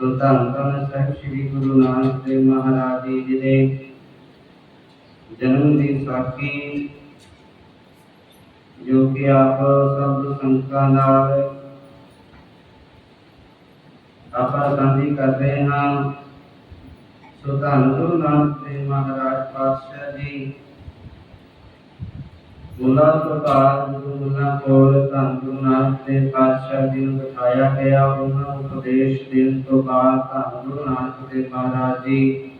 ਧੰਨ ਧੰਨ ਸਾਹਿਬ, ਸ੍ਰੀ ਗੁਰੂ ਨਾਨਕ ਦੇਵ ਮਹਾਰਾਜ ਜੀ ਦੇ ਜਨਮ ਦੀ ਸਾਖੀ, ਜੋ ਕਿ ਆਪ ਸਭ ਸੰਗਤਾਂ ਨਾਲ ਆਪਾਂ ਸਾਂਝੀ ਕਰ ਰਹੇ ਹਾਂ। ਸੋ ਧੰਨ ਗੁਰੂ ਨਾਨਕ ਦੇਵ ਮਹਾਰਾਜ ਪਾਤਸ਼ਾਹ ਜੀ ਮੁੱਲਾ ਤੋਂ ਬਾਅਦ ਕੋਲ ਧੰਨ ਗੁਰੂ ਨਾਨਕ ਦੇਵ ਪਾਤਸ਼ਾਹ ਜੀ ਨੂੰ ਬਿਠਾਇਆ ਗਿਆ ਉਹਨਾਂ ਨੂੰ ਉਪਦੇਸ਼ ਦੇਣ ਤੋਂ ਬਾਅਦ ਧੰਨ ਗੁਰੂ ਨਾਨਕ ਦੇਵ ਮਹਾਰਾਜ ਜੀ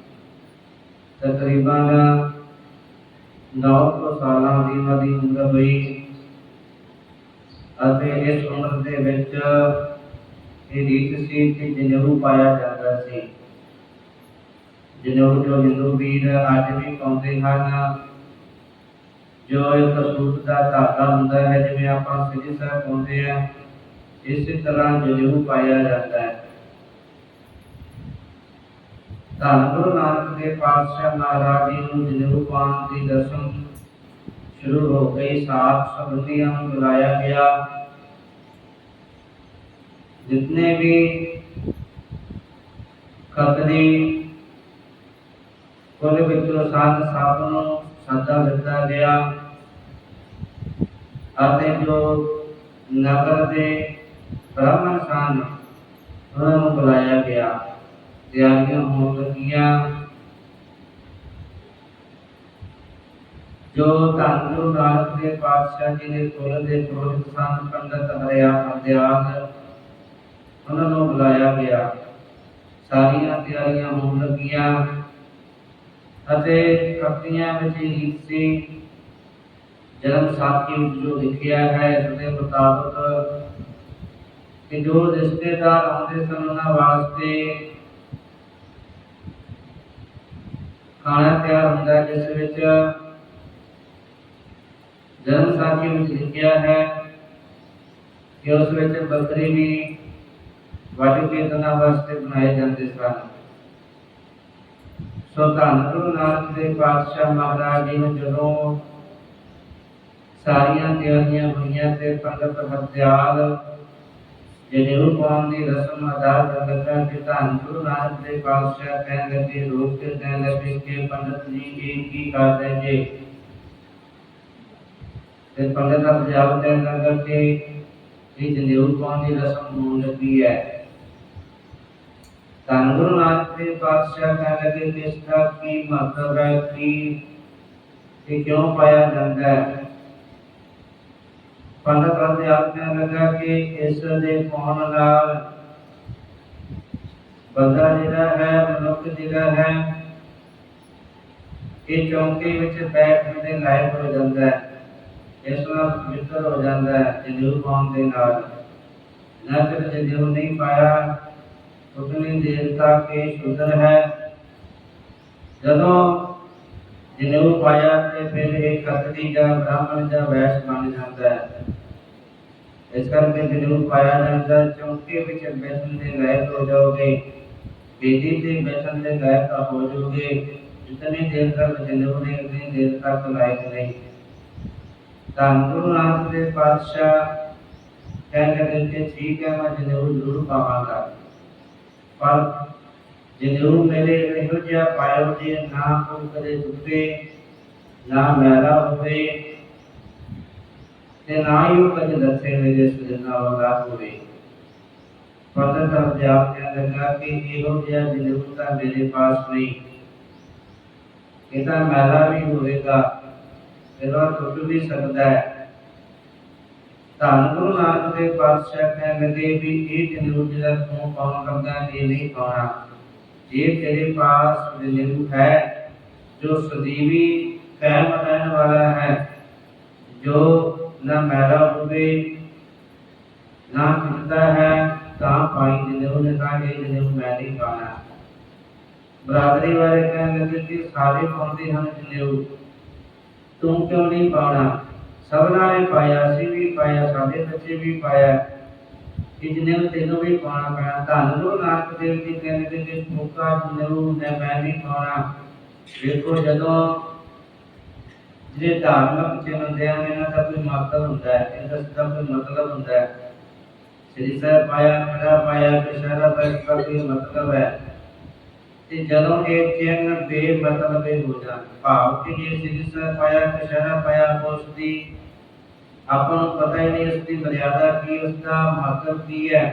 ਤਕਰੀਬਨ 9 ਸਾਲਾਂ ਦੀ ਉਹਨਾਂ ਦੀ ਉਮਰ ਹੋਈ ਅਤੇ ਇਸ ਉਮਰ ਦੇ ਵਿੱਚ ਇਹ ਰੀਤ ਸੀ ਕਿ ਜਨੇਊ ਪਾਇਆ ਜਾਂਦਾ ਸੀ। ਜਨੇਊ ਜੋ ਹਿੰਦੂ ਵੀਰ ਅੱਜ ਵੀ ਪਾਉਂਦੇ ਹਨ ਜੋ ਇਹ ਕਸੂਤ ਦਾ ਧਾਗਾ ਹੁੰਦਾ ਹੈ, ਜਿਵੇਂ ਆਪਾਂ ਸਿੱਧੀ ਸਾਹਿਬ ਪਾਉਂਦੇ ਆ ਇਸੇ ਤਰ੍ਹਾਂ ਜਨੇਊ ਪਾਇਆ ਜਾਂਦਾ ਹੈ। ਧੰਨ ਗੁਰੂ ਨਾਨਕ ਦੇ ਪਾਤਸ਼ਾਹ ਮਹਾਰਾਜ ਜੀ ਨੂੰ ਜਨੇਊ ਪਾਉਣ ਦੀ ਦਸਮ ਸ਼ੁਰੂ ਹੋ ਗਈ। ਸਾਥ ਸੰਬੰਧੀਆਂ ਨੂੰ ਬੁਲਾਇਆ ਗਿਆ। ਜਿਤਨੇ ਵੀ ਖਤਨੀ ਕੋਲੇ ਵਿੱਚੋਂ ਸਾਧ ਸਾਧ ਨੂੰ ਸੱਦਾ ਦਿੱਤਾ ਗਿਆ। ਅਤੇ ਜੋ ਨਗਰ ਦੇ ਬ੍ਰਾਹਮਣ ਸਨ, ਉਹਨਾਂ ਨੂੰ ਬੁਲਾਇਆ ਗਿਆ। ਤਿਆਰੀਆਂ ਹੋਣ ਲੱਗੀਆਂ। ਜੋ ਧੰਨ ਗੁਰੂ ਨਾਨਕ ਦੇਵ ਪਾਤਸ਼ਾਹ ਜੀ ਦੇ ਕੁੱਲ ਦੇ ਪੁਰੋਹਿਤ ਸਨ, ਪੰਡਤ ਹਰਿਆ ਅਧਿਆਨ ਉਹਨਾਂ ਨੂੰ ਬੁਲਾਇਆ ਗਿਆ। ਸਾਰੀਆਂ ਤਿਆਰੀਆਂ ਹੋਣ ਲੱਗੀਆਂ। ਅਤੇ ਕਪੀਆਂ ਵਿੱਚ ਰੀਤ ਜਨਮ ਸਾਖੀ ਵਿੱਚ ਜੋ ਲਿਖਿਆ ਹੈ ਇਸ ਦੇ ਮੁਤਾਬਕ ਕਿ ਜੋ ਰਿਸ਼ਤੇਦਾਰ ਆਉਂਦੇ ਸਨ ਉਹਨਾਂ ਵਾਸਤੇ ਖਾਣਾ ਤਿਆਰ ਹੁੰਦਾ ਹੈ, ਜਿਸ ਵਿੱਚ ਜਨਮ ਸਾਖੀ ਵਿੱਚ ਲਿਖਿਆ ਹੈ ਕਿ ਉਸ ਵਿੱਚ ਬੱਕਰੀ ਵੀ ਵਾਜੂ ਕੀਰਤਨਾਂ ਵਾਸਤੇ ਬਣਾਏ ਜਾਂਦੇ ਸਨ। ਸੋ ਧੰਨ ਗੁਰੂ ਨਾਨਕ ਦੇਵ ਪਾਤਸ਼ਾਹ ਮਹਾਰਾਜ ਜੀ ਨੂੰ ਜਦੋਂ ਸਾਰੀਆਂ ਤਿਆਰੀਆਂ ਹੋਈਆਂ ਤੇ ਪੰਡਤ ਹਰਦਿਆਲ ਜਨੇਊ ਪਾਉਣ ਦੀ ਰਸਮ ਅਦਾ ਕਰਨ ਲੱਗਾ ਕਿ ਧੰਨ ਗੁਰੂ ਨਾਨਕ ਦੇਵ ਪਾਤਸ਼ਾਹ ਕਹਿਣ ਲੱਗੇ ਰੋਕ ਕੇ ਕਹਿਣ ਲੱਗੇ ਕਿ ਪੰਡਤ ਜੀ, ਇਹ ਕੀ ਕਰ ਰਹੇ ਜੇ? ਤੇ ਪੰਡਤ ਹਰਦਿਆਲ ਕਹਿਣ ਲੱਗਾ ਕਿ, ਇਹ ਜਨੇਊ ਦੀ ਰਸਮ ਹੋਣ ਲੱਗੀ ਹੈ। ਧੰਨ ਗੁਰੂ ਨਾਨਕ ਦੇਵ ਪਾਤਸ਼ਾਹ ਕਹਿਣ ਲੱਗੇ ਕਿ ਕੀ ਮਹੱਤਵ ਹੈ ਇਹ ਕਿਉਂ ਪਾਇਆ ਜਾਂਦਾ ਹੈ? ਪੰਡਤ ਰਾਮ ਦੇ ਲੱਗਾ ਕਿ ਇਸ ਦੇ ਪਾਉਣ ਨਾਲ ਬੰਦਾ ਜਿਹੜਾ ਹੈ, ਮਨੁੱਖ ਜਿਹੜਾ ਹੈ, ਇਹ ਚੌਂਕੇ ਵਿੱਚ ਬੈਠਣ ਦੇ ਲਾਇਕ ਹੋ ਜਾਂਦਾ ਹੈ। ਇਸ ਨਾਲ ਪਵਿੱਤਰ ਹੋ ਜਾਂਦਾ ਹੈ ਜਨੇਊ ਪਾਉਣ ਦੇ ਨਾਲ। ਨਾ ਕਿ ਜਨੇਊ ਨਹੀਂ ਪਾਇਆ ਉਤਨੀ ਦੇਰ ਤੱਕ ਇਹ ਸ਼ੁੱਧਰ ਜਦੋਂ ਜਨੇਊ ਪਾਇਆ ਤੇ ਫਿਰ ਇਹ ਕਤਰੀ ਜਾਂ ਬ੍ਰਾਹਮਣ ਜਾਂ ਵੈਸ਼ ਬਣ ਜਾਂਦਾ ਹੈ। ਇਸ ਕਰਕੇ ਜਨੇਊ ਪਾਇਆ ਜਾਂਦਾ ਚੌਂਕੇ ਵਿੱਚ ਬੈਠਣ ਦੇ ਲਾਇਕ ਹੋ ਜਾਓਗੇ, ਬੇਦੀ ਤੇ ਬੈਠਣ ਦੇ ਲਾਇਕ ਹੋ ਜਾਓਗੇ, ਜਿਤਨੀ ਦੇਰ ਤੱਕ ਜਨੇਊ ਨਹੀਂ ਉਤਨੀ ਦੇਰ ਤੱਕ ਲਾਇਕ ਨਹੀਂ। ਧੰਨ ਗੁਰੂ ਨਾਨਕ ਦੇ ਪਾਤਸ਼ਾਹ ਕਹਿੰਦੇ ਕਿ ਠੀਕ ਹੈ, ਮੈਂ ਜਨੇਊ ਜ਼ਰੂਰ ਪਾਵਾਂਗਾ। ਪਰ ਜਨੇਊ ਮੇਰੇ ਇਹੋ ਜਿਹਾ ਪਾਇਓ ਜੀ ਨਾ ਕੋਈ ਕਦੇ ਟੁੱਟੇ ਨਾ ਮੈਲਾ ਹੋਵੇ ਤੇ ਨਾ ਹੀ ਉਹ ਕਦੇ ਦੱਸੇ ਮੇਰੇ ਸੁਜਨਾ ਵਾਲਾ ਹੋਵੇ ਪੰਡਤ ਅਧਿਆਪ ਕਹਿਣ ਲੱਗਾ ਕਿ ਇਹੋ ਜਿਹਾ ਜਨੇਊ ਤਾਂ ਮੇਰੇ ਪਾਸ ਨਹੀਂ। ਇਹ ਤਾਂ ਮੈਲਾ ਵੀ ਹੋਵੇਗਾ, ਇਹਦਾ ਟੁੱਟ ਵੀ ਸਕਦਾ ਹੈ। ਧੰਨ ਗੁਰੂ ਨਾਨਕ ਦੇਵ ਪਾਤਸ਼ਾਹ ਕਹਿਣ ਲੱਗੇ ਵੀ ਇਹ ਜਨੇਊ ਜਿਹੜਾ ਤੂੰ ਪਾਉਣ ਲੱਗਾ ਇਹ ਨਹੀਂ ਪਾਉਣਾ। ਜੇ ਤੇਰੇ ਪਾਸ ਜਨੇਊ ਹੈ, ਜੋ ਸਦੀਵੀ ਕਾਇਮ ਰਹਿਣ ਵਾਲਾ ਹੈ, ਜੋ ਨਾ ਮੈਲਾ ਹੋਵੇ, ਨਾ ਟੁੱਟਦਾ ਹੈ, ਤਾਂ ਪਾਈ ਜਨੇਊ ਨੇ ਕਹਾ ਇਹ ਜਨੇਊ ਮੈਂ ਨਹੀਂ ਪਾਉਣਾ। ਬਰਾਦਰੀ ਵਾਲੇ ਕਹਿਣ ਲੱਗੇ ਕਿ ਸਾਰੇ ਪਾਉਂਦੇ ਹਨ ਜਨੇਊ ਤੂੰ ਕਿਉਂ ਨਹੀਂ ਪਾਉਣਾ? ਸਭਨਾਂ ਨੇ ਪਾਇਆ ਸੀ ਵੀ ਪਾਇਆ, ਸਾਡੇ ਬੱਚੇ ਵੀ ਪਾਇਆ। ਕਿ ਜਿਹਨੇ ਤੈਨੂੰ ਵੀ ਪਾਉਣਾ ਪੈਣਾ, ਧੰਨ ਗੁਰੂ ਨਾਨਕ ਦੇਵ ਜੀ ਕਹਿੰਦੇ ਕਿ ਮੌਕਾ ਜਿਹਨੂੰ ਨੇ ਮੈਂ ਨਹੀਂ ਪਾਉਣਾ। ਦੇਖੋ ਜਦੋਂ ਜਿਹੜੇ ਧਾਰਮਿਕ ਚਿੰਨ੍ਹ ਹੁੰਦੇ ਇਹਨਾਂ ਦਾ ਕੋਈ ਮਹੱਤਵ ਹੁੰਦਾ ਹੈ, ਇਹਨਾਂ ਦਾ ਕੋਈ ਮਤਲਬ ਹੁੰਦਾ ਹੈ। ਸ੍ਰੀ ਸਾਹਿਬ ਪਾਇਆ, ਖੜਾ ਪਾਇਆ ਕਸ਼ਹਿਰਾ ਦਾ ਇਸ ਮਤਲਬ ਹੈ। ਤੇ ਜਦੋਂ ਇਹ ਚਿੰਨ ਬੇਮਤਲਬੇ ਹੋ ਜਾਣ ਭਾਵ ਕਿ ਜੇ ਸ੍ਰੀ ਸਾਹਿਬ ਪਾਇਆ ਕਸ਼ਹਿਰਾ ਪਾਇਆ ਉਸ ਦੀ ਆਪਾਂ ਨੂੰ ਪਤਾ ਹੀ ਨਹੀਂ ਉਸ ਦੀ ਮਰਿਆਦਾ ਕੀ ਉਸ ਦਾ ਮਹੱਤਵ ਕੀ ਹੈ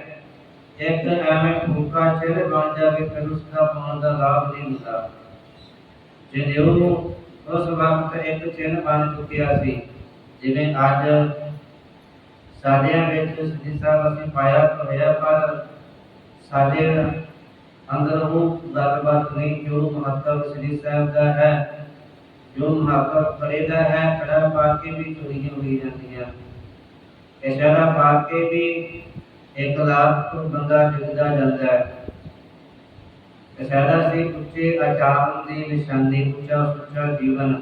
ਇੱਕ ਐਵੇਂ ਭੂਖਾ ਚਿਰ ਬਣ ਜਾਵੇ ਫਿਰ ਉਸ ਦਾ ਪਾਉਣ ਦਾ ਲਾਭ ਨਹੀਂ ਹੁੰਦਾ ਜੇ ਦੇਉ ਉਸ ਵਕਤ ਇੱਕ ਚਿੰਨ ਬਣ ਚੁੱਕਿਆ ਸੀ ਜਿਵੇਂ ਅੱਜ ਸਾਡਿਆਂ ਵਿੱਚ ਸ੍ਰੀ ਸਾਹਿਬ ਅਸੀਂ ਪਾਇਆ ਤਾਂ ਹੋਇਆ ਪਰ ਸਾਡੇ ਅੰਦਰ ਉਹ ਗੱਲਬਾਤ ਨਹੀਂ ਜੋ ਮਹੱਤਵ ਸ੍ਰੀ ਸਾਹਿਬ ਦਾ ਹੈ ਜੋ ਮਹੱਤਵ ਕੜੇ ਦਾ ਹੈ ਕੜਾ ਪਾ ਕੇ ਵੀ ਚੋਰੀਆਂ ਹੋਈ ਜਾਂਦੀਆਂ ਇਸ਼ਾਰਾ ਪਾ ਕੇ ਵੀ ਇੱਕ ਲੱਖ ਤੋਂ ਬੰਦਾ ਜਿੰਦਾ ਜਾਂਦਾ ਹੈ ਇਸ਼ਾਰਾ ਸੀ ਉੱਚੇ ਆਚਾਰਨ ਦੀ ਨਿਸ਼ਾਨੀ ਉੱਚਾ ਸੁੱਚਾ ਜੀਵਨ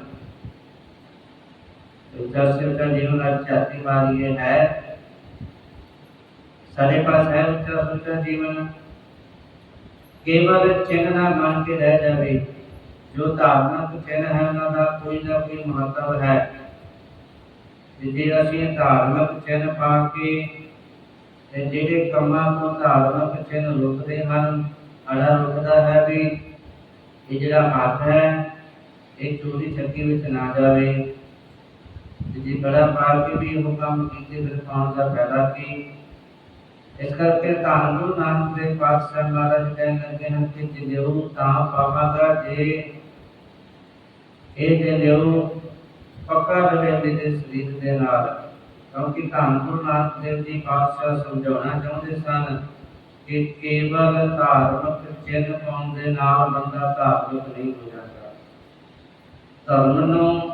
ਉੱਚਾ ਸੁੱਚਾ ਜੀਵਨ ਅਚਾਤੀ ਮਾਰੀ ਹੈ ਸਾਡੇ ਪਾਸ ਹੈ ਉੱਚਾ ਸੁੱਚਾ ਜੀਵਨ ਕੇਵਲ ਚਿੰਨ੍ਹ ਨਾ ਬਣ ਕੇ ਰਹਿ ਜਾਵੇ। ਜੋ ਧਾਰਮਿਕ ਚਿੰਨ੍ਹ ਹੈ, ਉਹਨਾਂ ਦਾ ਕੋਈ ਨਾ ਕੋਈ ਮਹੱਤਵ ਹੈ। ਜੇ ਅਸੀਂ ਧਾਰਮਿਕ ਚਿੰਨ੍ਹ ਪਾ ਕੇ ਤੇ ਜਿਹੜੇ ਕੰਮਾਂ ਤੋਂ ਧਾਰਮਿਕ ਚਿੰਨ੍ਹ ਰੁਕਦੇ ਹਨ, ਅੜਾ ਰੁਕਦਾ ਹੈ ਵੀ ਇਹ ਜਿਹੜਾ ਹੱਥ ਹੈ, ਇਹ ਚੋਰੀ ਚੱਕੀ ਵਿੱਚ ਨਾ ਜਾਵੇ। ਤੇ ਜੇ ਬੜਾ ਪਾ ਕੇ ਵੀ ਉਹ ਕੰਮ ਕੀਤੇ, ਫਿਰ ਪਾਉਣ ਦਾ ਫਾਇਦਾ ਕੀ? ਇਸ ਕਰਕੇ ਧੰਨ ਗੁਰੂ ਨਾਨਕ ਦੇਵ ਪਾਤਸ਼ਾਹ ਮਹਾਰਾਜ ਕਹਿਣ ਲੱਗੇ ਹਨ ਕਿ ਜਨੇਊ ਤਾਂ ਪਾਵਾਂਗਾ, ਜੇ ਇਹ ਜਨੇਊ ਪੱਕਾ ਰਵੇ ਮੇਰੇ ਸਰੀਰ ਦੇ ਨਾਲ। ਕਿਉਂਕਿ ਧੰਨ ਗੁਰੂ ਨਾਨਕ ਦੇਵ ਜੀ ਪਾਤਸ਼ਾਹ ਸਮਝਾਉਣਾ ਚਾਹੁੰਦੇ ਸਨ ਕਿ ਕੇਵਲ ਧਾਰਮਿਕ ਚਿੰਨ੍ਹ ਪਾਉਣ ਦੇ ਨਾਲ ਬੰਦਾ ਧਾਰਮਿਕ ਨਹੀਂ ਹੋ ਜਾਂਦਾ। ਧਰਮ ਨੂੰ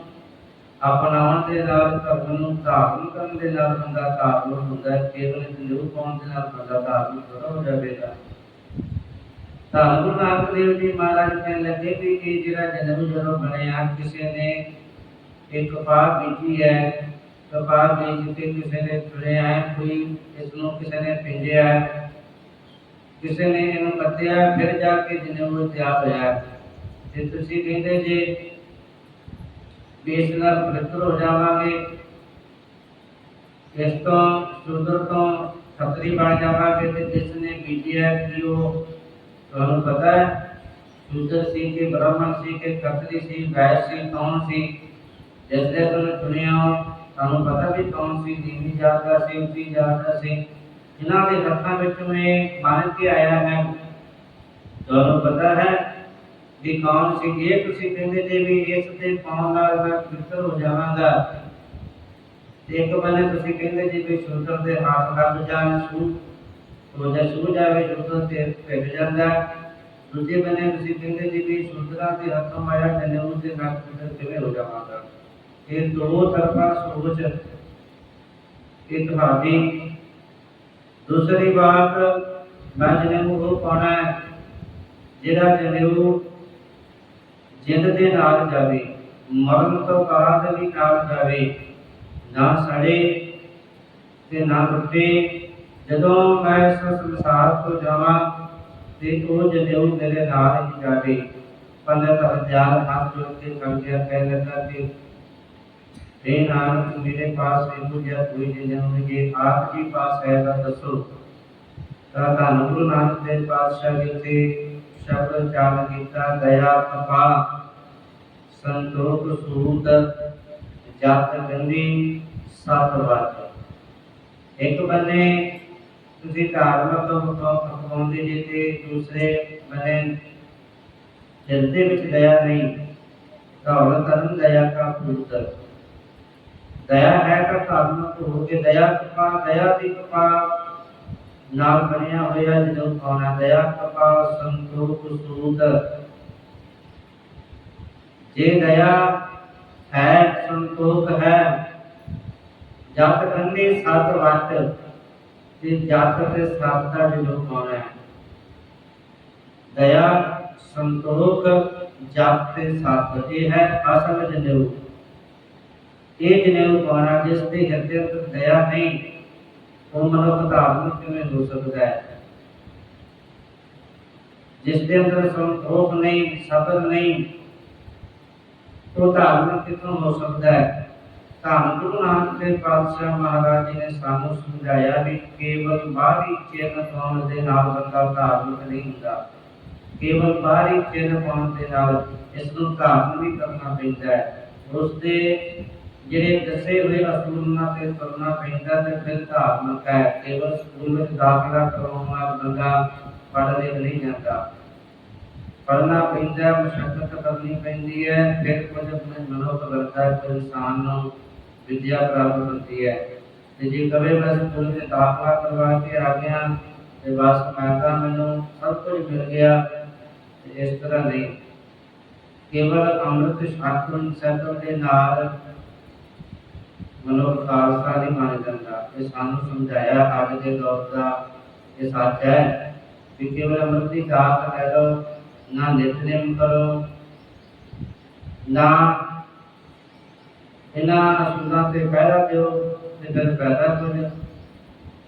ਅਪਣਾਉਣ ਦੇ ਨਾਲ ਧਰਮ ਨੂੰ ਧਾਰਨ ਕਰਨ ਦੇ ਨਾਲ ਬੰਦਾ ਧਾਰਮਿਕ ਹੁੰਦਾ ਹੈ ਕੇਵਲ ਜਨੇਊ ਪਾਉਣ ਦੇ ਨਾਲ ਬੰਦਾ ਧਾਰਮਿਕ ਥੋੜ੍ਹਾ ਹੋ ਜਾਵੇਗਾ ਧੰਨ ਗੁਰੂ ਨਾਨਕ ਦੇਵ ਜੀ ਮਹਾਰਾਜ ਕਹਿਣ ਲੱਗੇ ਵੀ ਇਹ ਜਿਹੜਾ ਜਨਮ ਜਦੋਂ ਬਣਿਆ ਕਿਸੇ ਨੇ ਇੱਕ ਕਪਾਹ ਬੀਜੀ ਹੈ ਕਪਾਹ ਬੀਜ ਕੇ ਕਿਸੇ ਨੇ ਚੁਣਿਆ ਹੈ ਕੋਈ ਇਸ ਨੂੰ ਕਿਸੇ ਨੇ ਪਿੰਜਿਆ ਹੈ, ਕਿਸੇ ਨੇ ਇਹਨੂੰ ਕੱਤਿਆ ਫਿਰ ਜਾ ਕੇ ਜਨਮ ਤਿਆਰ ਹੋਇਆ ਹੈ। ਤੇ ਤੁਸੀਂ ਕਹਿੰਦੇ ਜੇ ਵੀ ਨਾਲ ਪਵਿੱਤਰ ਹੋ ਜਾਵਾਂਗੇ। ਇਸ ਤੋਂ ਸੁੰਦਰ ਤੋਂ ਖੱਤਰੀ ਬਣ ਜਾਵਾਂਗੇ ਤੇ ਜਿਸ ਨੇ ਬੀਜਿਆ ਕਿ ਉਹ, ਤੁਹਾਨੂੰ ਪਤਾ ਹੈ ਸ਼ੂਦਰ ਸੀ ਕਿ ਬ੍ਰਾਹਮਣ ਸੀ ਕਿ ਖੱਤਰੀ ਸੀ ਵੈਸ਼ ਸੀ, ਕੌਣ ਸੀ? ਜਿਸ ਦੇ ਤੁਹਾਨੂੰ ਚੁਣਿਆ ਤੁਹਾਨੂੰ ਪਤਾ ਵੀ ਕੌਣ ਸੀ ਨੀਵੀਂ ਜਾਤ ਦਾ ਸੀ, ਉੱਚੀ ਜਾਤ ਦਾ ਸੀ। ਇਹਨਾਂ ਦੇ ਹੱਥਾਂ ਵਿੱਚ ਇਹ ਬਣ ਕੇ ਆਇਆ ਹੈ, ਤੁਹਾਨੂੰ ਪਤਾ ਹੈ ਵੀ ਸੀ? ਜੇ ਤੁਸੀਂ ਕਹਿੰਦੇ ਜੇ ਵੀ ਇਸ ਤੇ ਪਾਉਣ ਨਾਲ ਮੈਂ ਪਵਿੱਤਰ ਹੋ ਜਾਵਾਂਗਾ। ਇੱਕ ਬੰਨੇ ਤੁਸੀਂ ਕਹਿੰਦੇ ਜੀ ਵੀ ਸ਼ੂਦਰ ਦੇ ਹੱਥ ਲੱਗ ਜਾਣ ਸੂ ਹੋ ਜਾ ਜਾਵੇ ਸ਼ੂਦਰ ਤੇ ਭਿੱਜ ਜਾਂਦਾ। ਦੂਜੇ ਬੰਨੇ ਤੁਸੀਂ ਕਹਿੰਦੇ ਜੀ ਵੀ ਸ਼ੂਦਰਾਂ ਦੇ ਹੱਥੋਂ ਆਇਆ ਜਨੇਊ ਦੇ ਨਾਲ ਪਵਿੱਤਰ ਕਿਵੇਂ ਹੋ ਜਾਵਾਂਗਾ? ਇਹ ਦੋ ਤਰਫਾ ਸੋਚ ਇਹ ਤੁਹਾਡੀ। ਦੂਸਰੀ ਬਾਤ ਮੈਂ ਜਨੇਊ ਉਹ ਪਾਉਣਾ ਹੈ, ਜਿਹੜਾ ਜਨੇਊ ਜਿੰਦ ਦੇ ਨਾਲ ਜਾਵੇ, ਮਰਨ ਤੋਂ ਬਾਅਦ ਵੀ ਨਾਲ ਜਾਵੇ, ਨਾ ਸੜੇ ਤੇ ਨਾ ਟੁੱਟੇ। ਜਦੋਂ ਮੈਂ ਇਸ ਸੰਸਾਰ ਤੋਂ ਜਾਵਾਂ ਤੇ ਉਹ ਜਨੇਊ ਮੇਰੇ ਨਾਲ ਹੀ ਜਾਵੇ, ਪੰਡਤ ਹਜ਼ਾਰ ਹੱਥ ਜੋੜ ਕੇ ਸਮਝਿਆ ਕਹਿ ਲੱਗਾ ਕਿ हे ਨਾਨਕ, ਮੇਰੇ ਪਾਸ ਇਹੋ ਜਿਹਾ ਕੋਈ ਜਨੇਊ ਨਹੀਂ ਜੇ ਆਪ ਜੀ ਪਾਸ ਹੈ ਤਾਂ ਦੱਸੋ। ਤਾਂ ਧੰਨ ਗੁਰੂ ਨਾਨਕ ਦੇਵ ਪਾਤਸ਼ਾਹ ਜੀ ਤੇ ਸ਼ਬਦ ਉਚਾਰਨ ਕੀਤਾ, ਦਇਆ ਕਪਾ ਸੰਤੋਖ ਸੂਤ ਜਤ ਗੰਦੀ, ਸਤ ਵਚ। ਇੱਕ ਬੰਨੇ ਤੁਸੀਂ ਧਾਰਮਿਕ ਹੁਕਮ ਅਪਣਾਉਂਦੇ ਜੇ ਤੇ ਦੂਸਰੇ ਬੰਨੇ ਦਿਲ ਦੇ ਵਿੱਚ ਦਇਆ ਨਹੀਂ ਧੌਲ ਕਰਨ ਦਇਆ ਕਾ ਪੁੱਤਰ ਦਇਆ ਹੈ ਤਾਂ ਧਾਰਮਿਕ ਹੋ ਕੇ ਦਇਆ ਕਪਾ ਦਇਆ ਦੀ ਕਪਾ ਨਾਲ ਬਣਿਆ ਹੋਇਆ ਜਦੋਂ ਪਾਉਣਾ ਦਇਆ ਕਪਾ ਸੰਤੋਖ ਸੂਤ ਜੇ ਦਇਆ ਹੈ ਸੰਤੋਖ ਹੈ ਜਤ ਕੰਨੇ ਸਤ ਵਟ ਤੇ ਜਤ ਤੇ ਸਤ ਦਾ ਜਦੋਂ ਪਾਉਣਾ ਹੈ ਦਇਆ ਸੰਤੋਖ ਜਤ ਤੇ ਸਤ ਇਹ ਹੈ ਅਸਲ ਜਨੇਊ ਇਹ ਜਨੇਊ ਪਾਉਣਾ ਜਿਸ ਦੇ ਹਿਰਦੇ ਵਿੱਚ ਦਇਆ ਨਹੀਂ ਉਹ ਮਨੁੱਖ ਧਾਰਮਿਕ ਕਿਵੇਂ ਹੋ ਸਕਦਾ ਹੈ? ਜਿਸ ਦੇ ਅੰਦਰ ਸੰਤੋਖ ਨਹੀਂ, ਸਬਰ ਨਹੀਂ, ਉਹ ਧਾਰਮਿਕ ਕਿਥੋਂ ਹੋ ਸਕਦਾ ਹੈ? ਧੰਨ ਗੁਰੂ ਨਾਨਕ ਦੇਵ ਪਾਤਸ਼ਾਹ ਮਹਾਰਾਜ ਜੀ ਨੇ ਸਾਨੂੰ ਸਮਝਾਇਆ ਵੀ ਕੇਵਲ ਬਾਹਰੀ ਚਿੰਨ ਪਾਉਣ ਦੇ ਨਾਲ ਬੰਦਾ ਧਾਰਮਿਕ ਨਹੀਂ ਹੁੰਦਾ। ਕੇਵਲ ਬਾਹਰੀ ਚਿੰਨ ਪਾਉਣ ਦੇ ਨਾਲ ਇਸ ਨੂੰ ਧਾਰਨ ਵੀ ਕਰਨਾ ਪੈਂਦਾ ਹੈ। ਉਸ ਦੇ ਜਿਹੜੇ ਦੱਸੇ ਹੋਏ ਅਸੂਲਾਂ ਤੇ ਤੁਰਨਾ ਪੈਂਦਾ ਤੇ ਫਿਰ ਧਾਰਮਿਕ ਹੈ, ਕੇਵਲ ਸਕੂਲ ਵਿੱਚ ਦਾਖਲਾ ਕਰਵਾਉਣ ਬੰਦਾ ਪੜ੍ਹ ਨਹੀਂ ਜਾਂਦਾ। ਪੜ੍ਹਨਾ ਪੈਂਦਾ ਮੁਸ਼ਕਲ ਕਰਨੀ ਪੈਂਦੀ ਹੈ, ਫਿਰ ਕੁਝ ਆਪਣੇ ਮਨੋਂ ਕਰਦਾ ਹੈ ਕਿ ਇਨਸਾਨ ਨੂੰ ਵਿਦਿਆ ਪ੍ਰਾਪਤ ਹੁੰਦੀ ਹੈ। ਤੇ ਜੇ ਕਵੇ, ਮੈਂ ਸਕੂਲ ਵਿੱਚ ਦਾਖਲਾ ਕਰਵਾ ਕੇ ਆ ਗਿਆ, ਤੇ ਬਸ ਮੈਂ ਤਾਂ ਮੈਨੂੰ ਸਭ ਕੁਝ ਮਿਲ ਗਿਆ ਇਸ ਤਰ੍ਹਾਂ ਨਹੀਂ। ਕੇਵਲ ਅੰਮ੍ਰਿਤ ਸ਼ਾਸਤਰ ਸਤਿ ਦੇ ਨਾਲ ਮਨੋਂ ਖਾਲਸਾ ਨਹੀਂ ਬਣ ਜਾਂਦਾ। ਇਹ ਸਾਨੂੰ ਸਮਝਾਇਆ ਅੱਜ ਦੇ ਦੌਰ ਦਾ ਇਹ ਸੱਚ ਹੈ ਕਿ ਕੇਵਲ ਅੰਮ੍ਰਿਤ ਦੀ ਦਾਤ ਲੈ ਲਓ, ਨਾ ਨਿਤਨੇਮ ਕਰੋ, ਨਾ ਇਹਨਾਂ ਅਸੂਲਾਂ ਤੇ ਪਹਿਰਾ ਦਿਓ, ਤੇ ਫਿਰ ਪੈਦਾ ਹੋ ਜਾ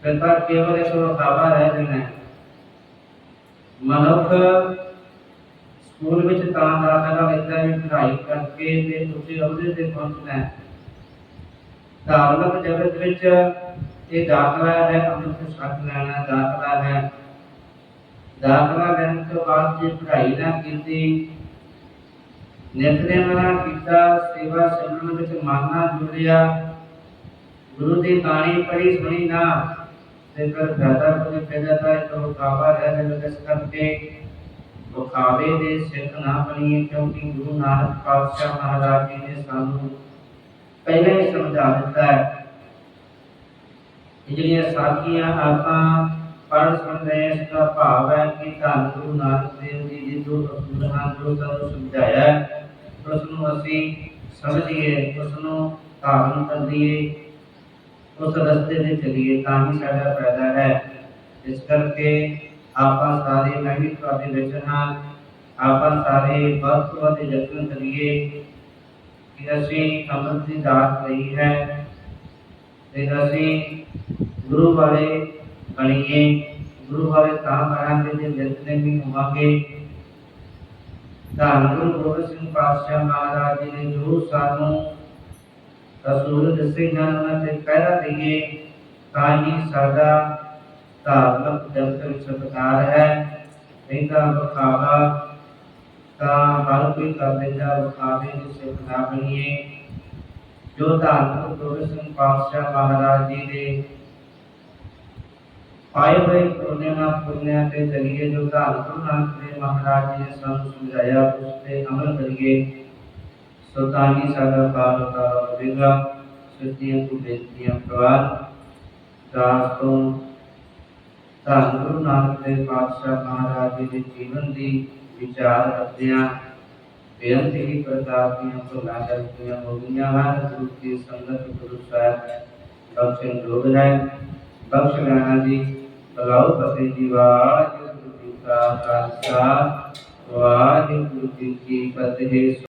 ਫਿਰ ਤਾਂ ਕੇਵਲ ਇੱਕ ਵਖਾਵਾ ਰਹਿ ਜਾਣਾ ਹੈ। ਮਨੁੱਖ ਸਕੂਲ ਵਿੱਚ ਤਾਂ ਦਾਖਲਾ ਲੈਂਦਾ ਹੈ ਵੀ ਪੜ੍ਹਾਈ ਕਰਕੇ ਤੇ ਉੱਚੇ ਅਹੁਦੇ ਤੇ ਪਹੁੰਚਣਾ ਹੈ। ਧਾਰਮਿਕ ਜਗਤ ਵਿੱਚ ਇਹ ਦਾਖਲਾ ਹੈ, ਅੰਮ੍ਰਿਤ ਛਕ ਲੈਣਾ ਦਾਖਲਾ ਹੈ। ਦਾਖਲਾ ਲੈਣ ਤੋਂ ਬਾਅਦ ਜੇ ਪੜ੍ਹਾਈ ਨਾ ਕੀਤੀ, ਨਿਤਨੇਮ ਨਾ ਕੀਤਾ, ਸੇਵਾ ਸਿਮਰਨ ਵਿੱਚ ਮਨ ਨਾ ਜੁੜਿਆ, ਗੁਰੂ ਦੀ ਬਾਣੀ ਪੜ੍ਹੀ ਸੁਣੀ ਨਾ, ਤੇ ਫਿਰ ਫਾਇਦਾ ਕੋਈ ਪੈਦਾ ਤਾਂ ਇੱਕ ਵਿਖਾਵਾ ਰਹਿ ਜਾਵੇ ਇਸ ਕਰਕੇ ਵਿਖਾਵੇ ਦੇ ਸਿੱਖ ਨਾ ਬਣੀਏ, ਕਿਉਂਕਿ ਗੁਰੂ ਨਾਨਕ ਪਾਤਸ਼ਾਹ ਮਹਾਰਾਜ ਜੀ ਨੇ ਸਾਨੂੰ ਪਹਿਲਾਂ ਹੀ ਸਮਝਾ ਦਿੱਤਾ ਹੈ ਇਹ ਜਿਹੜੀਆਂ ਸਾਖੀਆਂ ਆਪਾਂ ਪੜ੍ਹ ਸੁਣ ਇਸ ਦਾ ਭਾਵ ਹੈ ਕਿ ਧੰਨ ਗੁਰੂ ਨਾਨਕ ਦੇਵ ਜੀ ਦੀ ਜੋ ਅਸੂਲ ਹਨ, ਜੋ ਸਾਨੂੰ ਸਮਝਾਇਆ ਉਸ ਨੂੰ ਅਸੀਂ ਸਮਝੀਏ, ਉਸ ਨੂੰ ਧਾਰਨ ਕਰੀਏ ਉਸ ਰਸਤੇ ਤੇ ਚੱਲੀਏ ਤਾਂ ਹੀ ਸਾਡਾ ਫਾਇਦਾ ਹੈ। ਇਸ ਕਰਕੇ ਆਪਾਂ ਸਾਰੇ, ਮੈਂ ਵੀ ਤੁਹਾਡੇ ਵਿੱਚ ਹਾਂ, ਆਪਾਂ ਸਾਰੇ ਵੱਧ ਤੋਂ ਵੱਧ ਯਤਨ ਕਰੀਏ। ਕਿ ਅਸੀਂ ਅੰਮ੍ਰਿਤ ਦੀ ਦਾਤ ਲਈ ਹੈ। ਤੇ ਅਸੀਂ ਗੁਰੂ ਵਾਲੇ ਬਣੀਏ। ਗੁਰੂ ਵਾਲੇ ਤਾਂ ਬਣਾਂਗੇ ਜੇ ਜਿਤਨੇ ਵੀ ਹੋਵਾਂਗੇ। ਧੰਨ ਗੁਰੂ ਗੋਬਿੰਦ ਸਿੰਘ ਪਾਤਸ਼ਾਹ ਮਹਾਰਾਜ ਜੀ ਨੇ ਜੋ ਸਾਨੂੰ ਰਸੂਲ ਦੱਸੇ ਹਨ ਉਹਨਾਂ ਤੇ ਪਹਿਰਾ ਦਈਏ, ਤਾਂ ਹੀ ਸਾਡਾ ਧਾਰਮਿਕ ਜਗਤ ਵਿੱਚ ਸਤਿਕਾਰ ਹੈ। ਨਹੀਂ ਤਾਂ ਵਿਖਾਵਾ ਤਾਂ ਹਰ ਕੋਈ ਕਰ ਲੈਂਦਾ ਵਿਖਾਵੇ ਨਾ ਬਣੀਏ ਜੋ ਧੰਨ ਗੁਰੂ ਸਿੰਘ ਪਾਤਸ਼ਾਹ ਮਹਾਰਾਜ ਜੀ ਦੇ ਪਾਏ ਹੋਏ ਪੁਰਨਿਆ ਪੁਰਨਿਆ ਤੇ ਚਲੀਏ ਜੋ ਧੰਨ ਨਾਨਕ ਦੇਵ ਮਹਾਰਾਜ ਜੀ ਨੇ ਸਾਨੂੰ ਸਮਝਾਇਆ, ਉਸ ਤੇ ਅਮਲ ਕਰੀਏ। ਸੋ ਸਾਡਾ ਪਾਰ ਉਤਾਰਾ ਹੋਵੇਗਾ, ਸੱਚੀਆਂ ਤੋਂ ਬੇਨਤੀਆਂ ਪ੍ਰਵਾਨ ਦਾਸ ਤੋਂ ਧੰਨ ਗੁਰੂ ਨਾਨਕ ਦੇਵ ਪਾਤਸ਼ਾਹ ਮਹਾਰਾਜ ਜੀ ਦੇ ਜੀਵਨ ਦੀ ਵਿਚਾਰ ਕਰਦਿਆਂ ਬੇਨਤੀ ਹੀ ਪ੍ਰਕਾਰ ਦੀਆਂ ਭੁੱਲਾਂ ਗਲਤੀਆਂ ਹੋ ਗਈਆਂ ਹਨ। ਗੁਰੂ ਕੀ ਸੰਗਤ, ਗੁਰੂ ਸਾਹਿਬ ਬਖਸ਼ਣ ਯੋਗ ਹੈ। ਬਖਸ਼ ਲੈਣਾ ਜੀ ਬਲਾਉ ਫਤਿਹ ਜੀ, ਵਾਹਿਗੁਰੂ ਜੀ ਕਾ ਖਾਲਸਾ, ਵਾਹਿਗੁਰੂ ਜੀ ਕੀ ਫਤਿਹ।